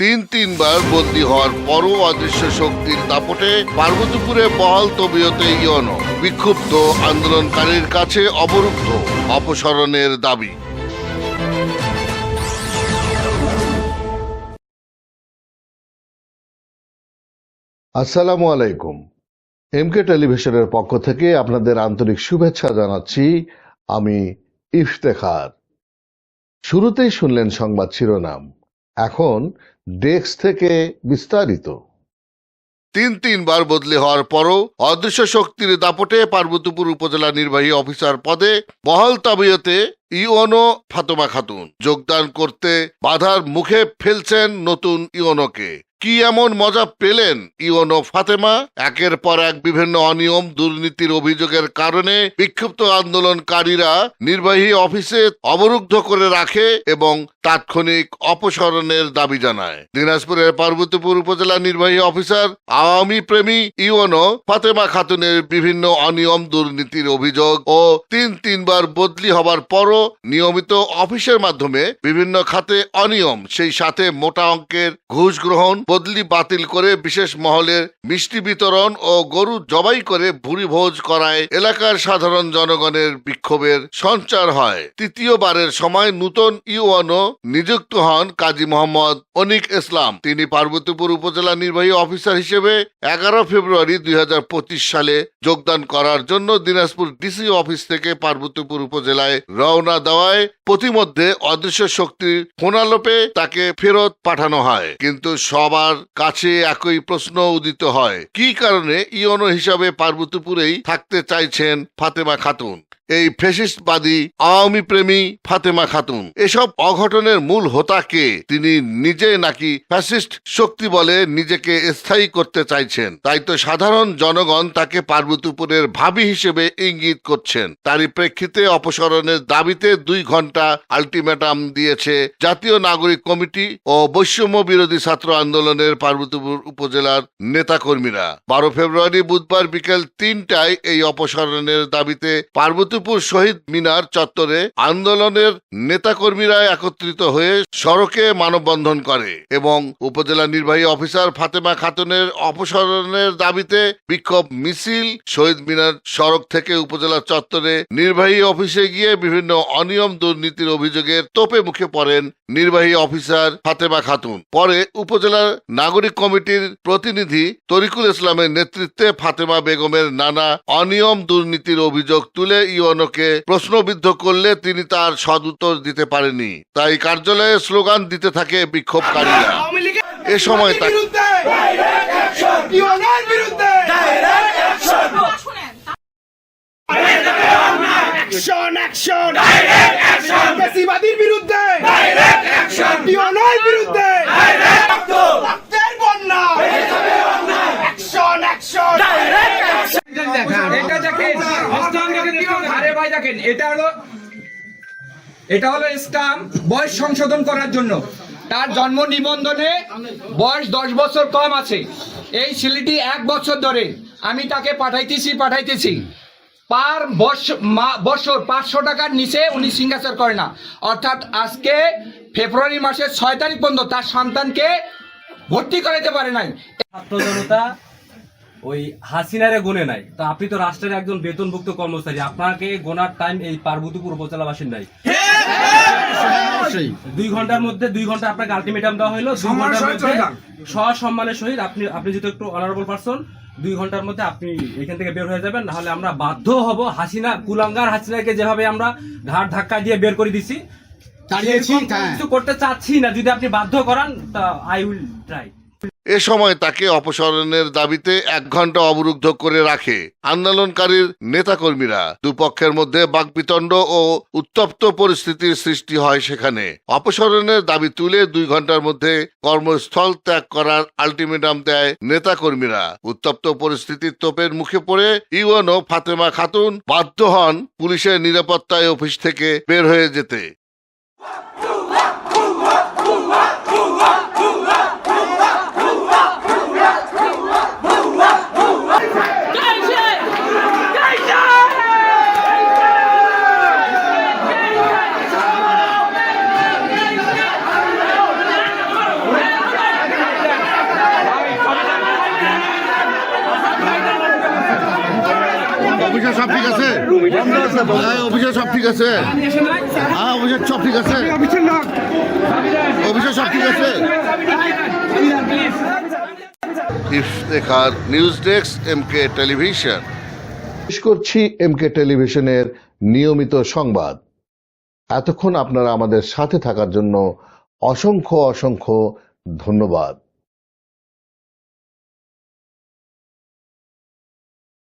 তিন তিনবার বন্দী হওয়ার পরও অদৃশ্য শক্তির দাপটে পার্বতীপুরে বহাল তবিয়তে ইয়নো। বিক্ষুব্ধ আন্দোলনকারীর কাছে অবরুদ্ধ অপসারণের দাবি। আসসালামু আলাইকুম এমকে টেলিভিশনের পক্ষ থেকে আপনাদের আন্তরিক শুভেচ্ছা জানাচ্ছি আমি ইফতেখার। শুরুতেই শুনলেন সংবাদ শিরোনাম। এখন ডেস্ক থেকে বিস্তারিত। তিন তিনবার বদলি হওয়ার পরও অদৃশ্য শক্তির দাপটে পার্বতীপুর উপজেলা নির্বাহী অফিসার পদে বহাল তাবিয়তে ইওনো ফাতেমা খাতুন। যোগদান করতে বাধার মুখে ফেলছেন নতুন ইওনোকে। কি এমন মজা পেলেন ইওনো ফাতেমা? একের পর এক বিভিন্ন অনিয়ম, দুর্নীতির অভিযোগের কারণে বিক্ষুব্ধ আন্দোলনকারীরা নির্বাহী অফিসে অবরুদ্ধ করে রাখে এবং তাৎক্ষণিক অপসারণের দাবি জানায়। দিনাজপুরের পার্বতীপুর উপজেলা নির্বাহী অফিসার, আওয়ামী প্রেমী ইওনো ফাতেমা খাতুনের বিভিন্ন অনিয়ম দুর্নীতির অভিযোগ ও তিন তিনবার বদলি হবার পরও নিয়মিত অফিসের মাধ্যমে বিভিন্ন খাতে অনিয়ম, সেই সাথে মোটা অঙ্কের ঘুষ গ্রহণ, বদলি বাতিল করে বিশেষ মহলের মিষ্টি বিতরণ ও গরু জবাই করে ভুরি ভোজ করায় এলাকার সাধারণ জনগণের বিক্ষোভের সঞ্চার হয়। তৃতীয়বারের সময় নূতন ইউয়ানো নিযুক্ত হন কাজী মোহাম্মদ অনিক ইসলাম। তিনি পার্বতীপুর উপজেলা নির্বাহী অফিসার হিসেবে এগারো ফেব্রুয়ারি দুই হাজার পঁচিশ সালে যোগদান করার জন্য দিনাজপুর ডিসি অফিস থেকে পার্বতীপুর উপজেলায় রওনা দেওয়ায় প্রতিমধ্যে অদৃশ্য শক্তির ফোনালোপে তাকে ফেরত পাঠানো হয়। কিন্তু সবার কাছে একই প্রশ্ন উদিত হয়, কি কারণে ইয়নো হিসাবে পার্বতীপুরেই থাকতে চাইছেন ফাতেমা খাতুন? এই ফেসিস্টবাদী আওয়ামী প্রেমী ফাতেমা খাতুন। এসব অঘটনের মূল হোতা কে তিনি নিজে নাকি ফ্যাসিস্ট শক্তি বলে নিজেকে স্থায়ী করতে চাইছেন। তাই তো সাধারণ জনগণ তাকে পার্বতীপুরের ভাবি হিসেবে ইঙ্গিত করছেন। তারই প্রেক্ষিতে অপসারণের দাবিতে দুই ঘণ্টা আলটিমেটাম দিয়েছে জাতীয় নাগরিক কমিটি ও বৈষম্য বিরোধী ছাত্র আন্দোলনের পার্বতীপুর উপজেলার নেতাকর্মীরা। বারো ফেব্রুয়ারি বুধবার বিকেল তিনটায় এই অপসারণের দাবিতে পার্বতীপুর শহীদ মিনার চত্বরে আন্দোলনের নেতাকর্মীরা একত্রিত হয়ে সড়কে মানববন্ধন করে এবং উপজেলা নির্বাহী অফিসার ফাতেমা খাতুনের অপসারণের দাবিতে বিক্ষোভ মিছিল শহীদ মিনার সড়ক থেকে উপজেলা চত্বরে নির্বাহী অফিসে গিয়ে বিভিন্ন অনিয়ম দুর্নীতির অভিযোগের তোপে মুখে পড়েন নির্বাহী অফিসার ফাতেমা খাতুন। পরে উপজেলার নাগরিক কমিটির প্রতিনিধি তরিকুল ইসলামের নেতৃত্বে ফাতেমা বেগমের নানা অনিয়ম দুর্নীতির অভিযোগ তুলে ইওনোকে প্রশ্নবিদ্ধ করলে তিনি তার সদুত্তর দিতে পারেনি তাই কার্যালয়ে স্লোগান দিতে থাকে বিক্ষোভকারীরা। এ সময় তাকে বিরুদ্ধে ইউনের বিরুদ্ধে অ্যাকশন অ্যাকশন বেশিবাদীর বিরুদ্ধে ইউনের বিরুদ্ধে রক্তের বন্যা। অ্যাকশন অ্যাকশন এটা দেখেন ভাই দেখেন, এটা হলো এটা হলো স্টাম্প বয়স সংশোধন করার জন্য। তার জন্ম নিবন্ধনে বয়স দশ বছর কম আছে। এই ছেলেটি এক বছর ধরে আমি তাকে পাঠাইতেছি পাঠাইতেছি। পার বছর পাঁচশো টাকার নিচে উনি সিঙ্গাচার করে না। অর্থাৎ আজকে ফেব্রুয়ারি মাসের ছয় তারিখ পর্যন্ত তার সন্তানকে ভর্তি করাইতে পারে নাই। ছাত্র জনতা ওই হাসিনারে গুনে নাই। তো আপনি তো রাষ্ট্রের একজন বেতনভুক্ত কর্মচারী আপনাকে গোনার টাইম এই পার্বতীপুর উপজেলা বাসিন্দাই। দুই ঘণ্টার মধ্যে দুই ঘণ্টা আপনাকে আলটিমেটাম দেওয়া হলো দুই ঘণ্টার মধ্যে সসম্মানের সহিত আপনি আপনি যেহেতু একটু অনারেবল পারসন দুই ঘণ্টার মধ্যে আপনি এখান থেকে বের হয়ে যাবেন নাহলে আমরা বাধ্য হব হাসিনা কুলাঙ্গার হাসিনাকে যেভাবে আমরা ঘাট ধাক্কা দিয়ে বের করে দিছি সেরকম কিছু করতে চাচ্ছি না। যদি আপনি বাধ্য করান তা আই উইল ট্রাই এ সময় তাকে অপসারণের দাবিতে এক ঘণ্টা অবরুদ্ধ করে রাখে আন্দোলনকারীর নেতাকর্মীরা। দুপক্ষের মধ্যে বাকবিতণ্ড ও উত্তপ্ত পরিস্থিতির সৃষ্টি হয় সেখানে। অপসারণের দাবি তুলে দুই ঘণ্টার মধ্যে কর্মস্থল ত্যাগ করার আলটিমেটাম দেয় নেতাকর্মীরা। উত্তপ্ত পরিস্থিতির তোপের মুখে পড়ে ইউএনও ফাতেমা খাতুন বাধ্য হন পুলিশের নিরাপত্তায় অফিস থেকে বের হয়ে যেতে। সব ঠিক আছে? হ্যাঁ, অফিসে সব ঠিক আছে। হ্যাঁ অফিসের সব ঠিক আছে। অফিসে সব ঠিক আছে। Iftekhar news desk M K television. পেশ করছি এম কে টেলিভিশনের নিয়মিত সংবাদ। এতক্ষণ আপনারা আমাদের সাথে থাকার জন্য অসংখ্য অসংখ্য ধন্যবাদ।